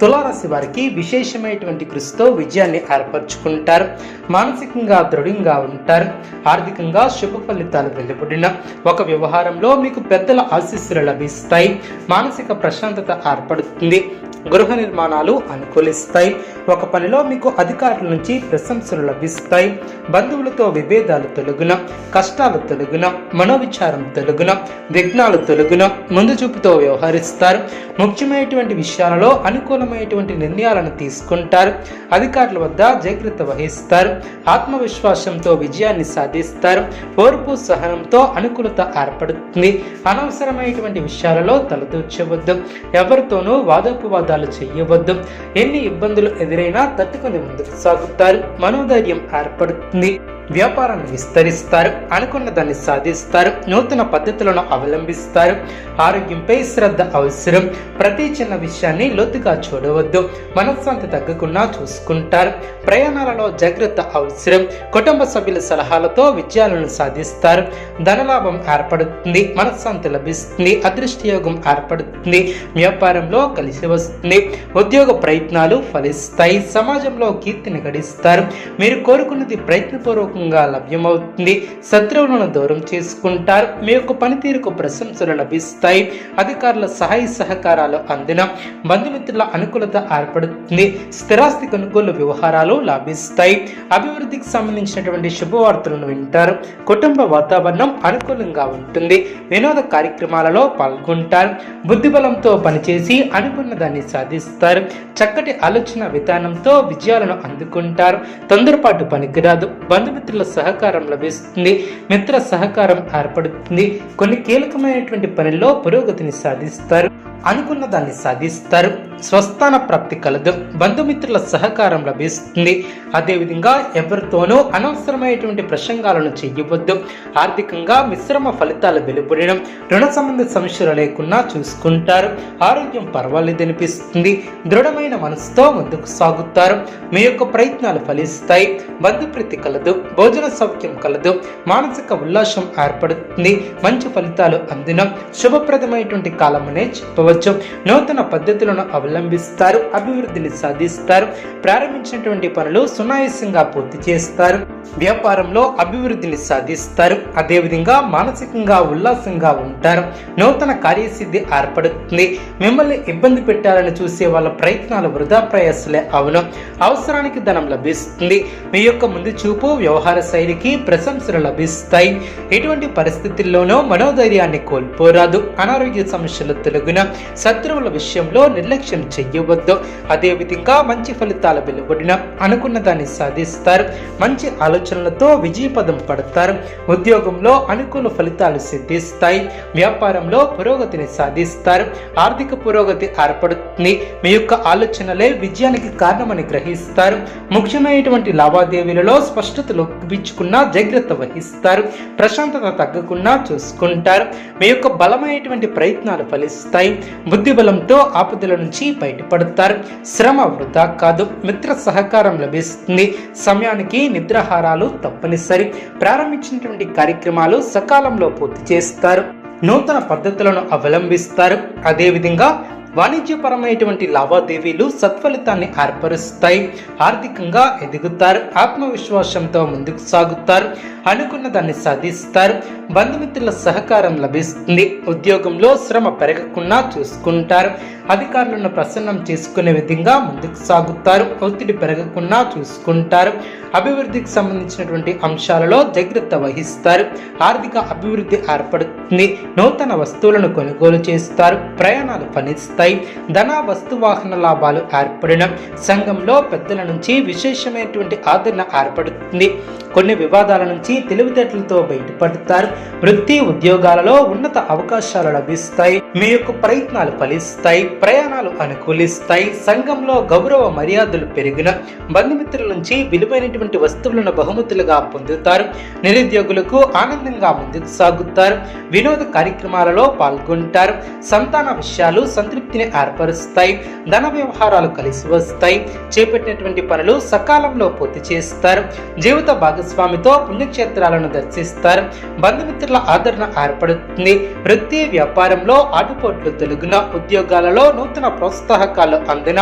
తులారాశి వారికి విశేషమైనటువంటి కృషితో విజయాన్ని ఏర్పరచుకుంటారు. మానసికంగా దృఢంగా ఉంటారు. ఆర్థికంగా శుభ ఫలితాలు వెలువడిన ఒక వ్యవహారంలో మీకు పెద్దల ఆశీస్సులు లభిస్తాయి. మానసిక ప్రశాంతత ఏర్పడుతుంది. గృహ నిర్మాణాలు అనుకూలిస్తాయి. ఒక పనిలో మీకు అధికారుల నుంచి ప్రశంసలు లభిస్తాయి. బంధువులతో విభేదాలు తొలగున కష్టాలు తొలగున మనోవిచారం తొలగున విఘ్నాలు తొలగున ముందు చూపుతో వ్యవహరిస్తారు. ముఖ్యమైనటువంటి విషయాలలో అనుకూలం అనుకూలమైనటువంటి నిర్ణయాలను తీసుకుంటారు. అధికారుల వద్ద జాగ్రత్త వహిస్తారు. ఆత్మవిశ్వాసంతో విజయాన్ని సాధిస్తారు. ఓర్పు సహనంతో అనుకూలత ఏర్పడుతుంది. అనవసరమైనటువంటి విషయాలలో తలదూర్చవద్దు. ఎవరితోనూ వాదోపవాదాలు చేయవద్దు. ఎన్ని ఇబ్బందులు ఎదురైనా తట్టుకొని ముందుకు సాగుతారు. మనోధైర్యం ఏర్పడుతుంది. వ్యాపారాన్ని విస్తరిస్తారు అనుకున్న దాన్ని సాధిస్తారు నూతన పద్ధతులను అవలంబిస్తారు. ఆరోగ్యంపై శ్రద్ధ అవసరం. ప్రతి చిన్న విషయాన్ని లోతుగా చూడవద్దు. మనశ్శాంతి తగ్గకుండా చూసుకుంటారు. ప్రయాణాలలో జాగ్రత్త అవసరం. కుటుంబ సభ్యుల సలహాలతో విజయాలను సాధిస్తారు. ధనలాభం ఏర్పడుతుంది మనశ్శాంతి లభిస్తుంది అదృష్టయోగం ఏర్పడుతుంది వ్యాపారంలో కలిసి వస్తుంది ఉద్యోగ ప్రయత్నాలు ఫలిస్తాయి సమాజంలో కీర్తిని గడిస్తారు. మీరు కోరుకున్నది ప్రయత్నపూర్వకంగా లభ్యమవుతుంది. శత్రువులను దూరం చేసుకుంటారు. మీ యొక్క పనితీరుకు ప్రశంసలు లభిస్తాయి. అధికారుల సహాయ సహకారాలు అందిన బంధుమిత్రుల అనుకూలత ఏర్పడుతుంది. స్థిరాస్తి కొనుగోలు వ్యవహారాలు లాభిస్తాయి. అభివృద్ధికి సంబంధించినటువంటి శుభవార్తలను వింటారు. కుటుంబ వాతావరణం అనుకూలంగా ఉంటుంది. వినోద కార్యక్రమాలలో పాల్గొంటారు. బుద్ధిబలంతో పనిచేసి అనుకున్న దాన్ని సాధిస్తారు. చక్కటి ఆలోచన విధానంతో విజయాలను అందుకుంటారు. తొందరపాటు పనికిరాదు. బంధుమిత్రులు సహకారం లభిస్తుంది మిత్ర సహకారం ఏర్పడుతుంది. కొన్ని కీలకమైనటువంటి పనుల్లో పురోగతిని సాధిస్తారు అనుకున్న దాన్ని సాధిస్తారు. స్వస్థాన ప్రాప్తి కలదు. బంధుమిత్రుల సహకారం లభిస్తుంది. అదేవిధంగా ఎవరితోనూ అనవసరమైనటువంటి ప్రసంగాలను చేయవద్దు. ఆర్థికంగా మిశ్రమ ఫలితాలు వెలువడడం రుణ సంబంధ సమస్యలు లేకుండా చూసుకుంటారు. ఆరోగ్యం పర్వాలేదనిపిస్తుంది దృఢమైన మనసుతో ముందుకు సాగుతారు. మీ యొక్క ప్రయత్నాలు ఫలిస్తాయి. బంధుప్రీతి కలదు. భోజన సౌఖ్యం కలదు. మానసిక ఉల్లాసం ఏర్పడుతుంది. మంచి ఫలితాలు అందిన. శుభప్రదమైనటువంటి కాలమనే చెప్పవచ్చు. నూతన పద్ధతులను అవలంబిస్తారు అభివృద్ధిని సాధిస్తారు ప్రారంభించినటువంటి పనులు సునాయాసంగా పూర్తి చేస్తారు వ్యాపారంలో అభివృద్ధిని సాధిస్తారు అదేవిధంగా మానసికంగా ఉల్లాసంగా ఉంటారు నూతన కార్యసిద్ధి ఏర్పడుతుంది మిమ్మల్ని ఇబ్బంది పెట్టాలని చూసే వాళ్ళ ప్రయత్నాలు వృధా ప్రయాసలే అవును అవసరానికి ధనం లభిస్తుంది మీ యొక్క ముందు చూపు వ్యవహార శైలికి ప్రశంసలు లభిస్తాయి ఎటువంటి పరిస్థితుల్లోనూ మనోధైర్యాన్ని కోల్పోరాదు అనారోగ్య సమస్యలు తొలగిన శత్రువుల విషయంలో నిర్లక్ష్యం చెయ్యవద్దు. అదేవిధంగా మంచి ఫలితాలు వెలువడిన అనుకున్న దాన్ని సాధిస్తారు. మంచి ఆలోచనలతో విజయపదం పడతారు. ఉద్యోగంలో అనుకూల ఫలితాలు సిద్ధిస్తాయి. వ్యాపారంలో పురోగతిని సాధిస్తారు. ఆర్థిక పురోగతి ఏర్పడుతుంది. మీ యొక్క ఆలోచనలే విజయానికి కారణమని గ్రహిస్తారు. ముఖ్యమైనటువంటి లావాదేవీలలో స్పష్టత లోపించుకున్న జాగ్రత్త వహిస్తారు. ప్రశాంతత తగ్గకుండా చూసుకుంటారు. మీ యొక్క బలమైనటువంటి ప్రయత్నాలు ఫలిస్తాయి. బుద్ధి బలంతో ఆపదల నుంచి బయటపడతారు. శ్రమ వృధా కాదు మిత్ర సహకారం లభిస్తుంది. సమయానికి నిద్రాహారాలు తప్పనిసరి. ప్రారంభించినటువంటి కార్యక్రమాలు సకాలంలో పూర్తి చేస్తారు. నూతన పద్ధతులను అవలంబిస్తారు. అదేవిధంగా వాణిజ్యపరమైనటువంటి లావాదేవీలు సత్ఫలితాన్ని ఏర్పరుస్తాయి. ఆర్థికంగా ఎదుగుతారు. ఆత్మవిశ్వాసంతో ముందుకు సాగుతారు. అనుకున్న దాన్ని సాధిస్తారు. బంధుమిత్రుల సహకారం లభిస్తుంది. ఉద్యోగంలో శ్రమ పెరగకుండా చూసుకుంటారు. అధికారులను ప్రసన్నం చేసుకునే విధంగా ముందుకు సాగుతారు. ఒత్తిడి పెరగకుండా చూసుకుంటారు. అభివృద్ధికి సంబంధించినటువంటి అంశాలలో జాగ్రత్త వహిస్తారు. ఆర్థిక అభివృద్ధి ఏర్పడుతుంది. నూతన వస్తువులను కొనుగోలు చేస్తారు. ప్రయాణాలు ఫలిస్తాయి. ధన వస్తు వాహన లాభాలు ఏర్పడిన సంఘంలో పెద్దల నుంచి విశేషమైనటువంటి ఆదరణ ఏర్పడుతుంది. కొన్ని వివాదాల నుంచి తెలివితేటలతో బయటపడతారు. వృత్తి ఉద్యోగాలలో ఉన్నత అవకాశాలు లభిస్తాయి. మీ యొక్క ప్రయత్నాలు ఫలిస్తాయి. ప్రయాణాలు అనుకూలిస్తాయి. సంఘంలో గౌరవ మర్యాదలు పెరిగిన బంధుమిత్రుల నుంచి విలువైనటువంటి వస్తువులను బహుమతులుగా పొందుతారు. నిరుద్యోగులకు ఆనందంగా ముందుకు సాగుతారు. వినోద కార్యక్రమాలలో పాల్గొంటారు. సంతాన విషయాలు సంతృప్తిని ఏర్పరుస్తాయి. ధన వ్యవహారాలు కలిసి వస్తాయి. చేపట్టినటువంటి పనులు సకాలంలో పూర్తి చేస్తారు. జీవిత భాగస్వామితో పుణ్యక్షేత్రాలను దర్శిస్తారు. బంధుమిత్రుల ఆదరణ ఏర్పడుతుంది. వృత్తి వ్యాపారంలో ఆటుపోట్లు తొలగిన ఉద్యోగాలలో నూతన ప్రోత్సాహకాలు అందిన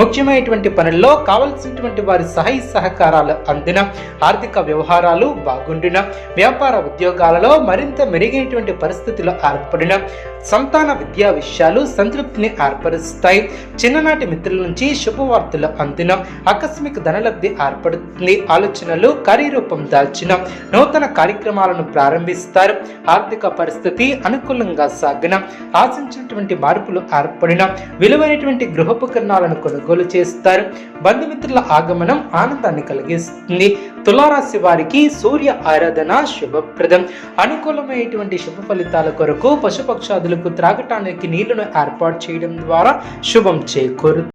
ముఖ్యమైనటువంటి పనుల్లో కావలసినటువంటి వారి సహాయ సహకారాలు అందిన ఆర్థిక వ్యవహారాలు బాగుండిన వ్యాపార ఉద్యోగాలలో మరింత మెరుగైనటువంటి పరిస్థితులు ఏర్పడిన సంతాన విద్యా విషయాలు సంతృప్తిని ఏర్పరుస్తాయి. చిన్ననాటి మిత్రుల నుంచి శుభవార్తలు అందిన ఆకస్మిక ధనలబ్ధి ఏర్పడుతుంది. ఆలోచనలు కార్యరూపం దాల్చిన నూతన కార్యక్రమాలను ప్రారంభిస్తారు. ఆర్థిక పరిస్థితి అనుకూలంగా సాగిన ఆశించినటువంటి మార్పులు ఏర్పడిన విలువైనటువంటి గృహోపకరణాలను కొనుగోలు చేస్తారు. బంధుమిత్రుల ఆగమనం ఆనందాన్ని కలిగిస్తుంది. తులారాశి వారికి సూర్య ఆరాధన శుభప్రదం. అనుకూలమైనటువంటి శుభ ఫలితాల కొరకు పశుపక్షాదులకు త్రాగటానికి నీళ్ళను ఏర్పాటు చేయడం ద్వారా శుభం చేకూరు